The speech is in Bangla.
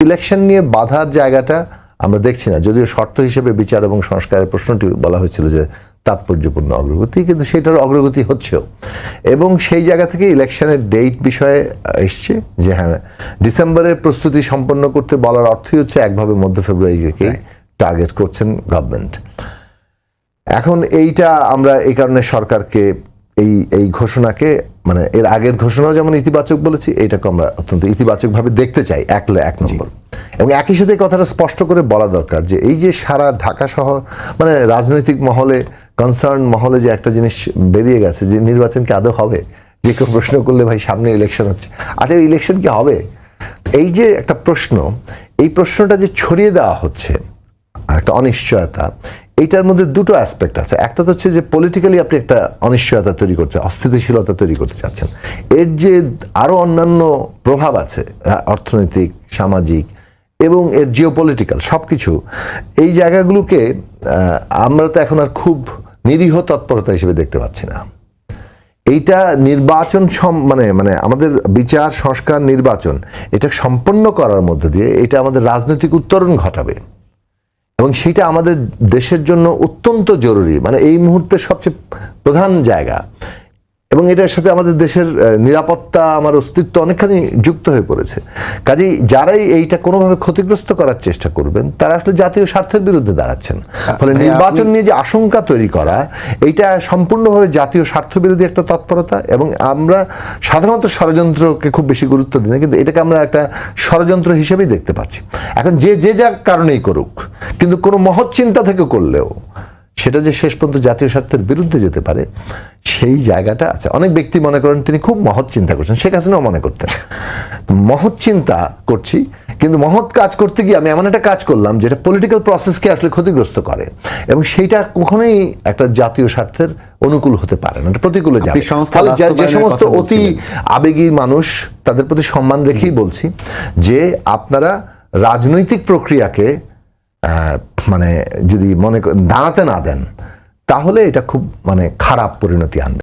ইলেকশন নিয়ে বাধার জায়গাটা আমরা দেখছি না। যদিও শর্ত হিসেবে বিচার এবং সংস্কারের প্রশ্নটি বলা হয়েছিল যে তাৎপর্যপূর্ণ অগ্রগতি কিন্তু সেটার অগ্রগতি হচ্ছেও। এবং সেই জায়গা থেকে ইলেকশনের ডেট বিষয়ে এসছে যে হ্যাঁ ডিসেম্বরের প্রস্তুতি সম্পন্ন করতে বলার অর্থই হচ্ছে একভাবে মধ্য ফেব্রুয়ারিকে টার্গেট করছেন গভর্নমেন্ট এখন এইটা আমরা এই কারণে সরকারকে এই এই ঘোষণাকে মানে এর আগের ঘোষণাও যেমন ইতিবাচক বলেছি এইটাকে আমরা অত্যন্ত ইতিবাচকভাবে দেখতে চাই এক এক নম্বর। এবং একই সাথে কথাটা স্পষ্ট করে বলা দরকার যে এই যে সারা ঢাকা শহর মানে রাজনৈতিক মহলে কনসার্ন মহলে যে একটা জিনিস বেরিয়ে গেছে যে নির্বাচন কি আদৌ হবে? যে কেউ প্রশ্ন করলে ভাই সামনে ইলেকশন হচ্ছে। আচ্ছা ইলেকশন কি হবে? এই যে একটা প্রশ্ন এই প্রশ্নটা যে ছড়িয়ে দেওয়া হচ্ছে একটা অনিশ্চয়তা এইটার মধ্যে দুটো অ্যাসপেক্ট আছে। একটা তো হচ্ছে যে পলিটিক্যালি আপনি একটা অনিশ্চয়তা তৈরি করছেন অস্থিতিশীলতা তৈরি করতে চাচ্ছেন। এর যে আরও অন্যান্য প্রভাব আছে অর্থনৈতিক, সামাজিক এবং এর জিও পলিটিক্যাল সব কিছু এই জায়গাগুলোকে আমরা তো এখন আর খুব নিরীহ তৎপরতা হিসেবে দেখতে পাচ্ছি না। এইটা নির্বাচন সম- মানে মানে আমাদের বিচার, সংস্কার, নির্বাচন, এটা সম্পন্ন করার মধ্য দিয়ে এটা আমাদের রাজনৈতিক উত্তরণ ঘটাবে। এবং সেটা আমাদের দেশের জন্য অত্যন্ত জরুরি। মানে এই মুহূর্তে সবচেয়ে প্রধান জায়গা। এবং এটার সাথে আমাদের দেশের নিরাপত্তা আমার অস্তিত্ব অনেকখানি যুক্ত হয়ে পড়েছে। কাজেই যারাই এইটা কোনোভাবে ক্ষতিগ্রস্ত করার চেষ্টা করবেন তারা আসলে জাতীয় স্বার্থের বিরুদ্ধে দাঁড়াচ্ছেন। ফলে নির্বাচন নিয়ে যে আশঙ্কা তৈরি করা এইটা সম্পূর্ণভাবে জাতীয় স্বার্থ বিরোধী একটা তৎপরতা এবং আমরা সাধারণত ষড়যন্ত্রকে খুব বেশি গুরুত্ব দিই না কিন্তু এটাকে আমরা একটা ষড়যন্ত্র হিসেবেই দেখতে পাচ্ছি। এখন যে যে যার কারণেই করুক কিন্তু কোনো মহৎ চিন্তা থেকে করলেও সেটা যে শেষ পর্যন্ত জাতীয় স্বার্থের বিরুদ্ধে যেতে পারে সেই জায়গাটা আছে। অনেক ব্যক্তি মনে করেন তিনি খুব মহৎ চিন্তা করছেন। শেখ হাসিনাও মনে করতেন। মহৎ চিন্তা করছি কিন্তু মহৎ কাজ করতে গিয়ে আমি এমন একটা কাজ করলাম যেটা পলিটিক্যাল প্রসেসকে আসলে ক্ষতিগ্রস্ত করে এবং সেইটা কখনোই একটা জাতীয় স্বার্থের অনুকূল হতে পারে না এটা প্রতিকূলে যাবে। ফলে যে- সমস্ত অতি। আবেগী মানুষ তাদের প্রতি সম্মান রেখেই বলছি যে আপনারা রাজনৈতিক প্রক্রিয়াকে মানে যদি মনে দাঁড়াতে না দেন তাহলে এটা খুব মানে খারাপ পরিণতি আনবে।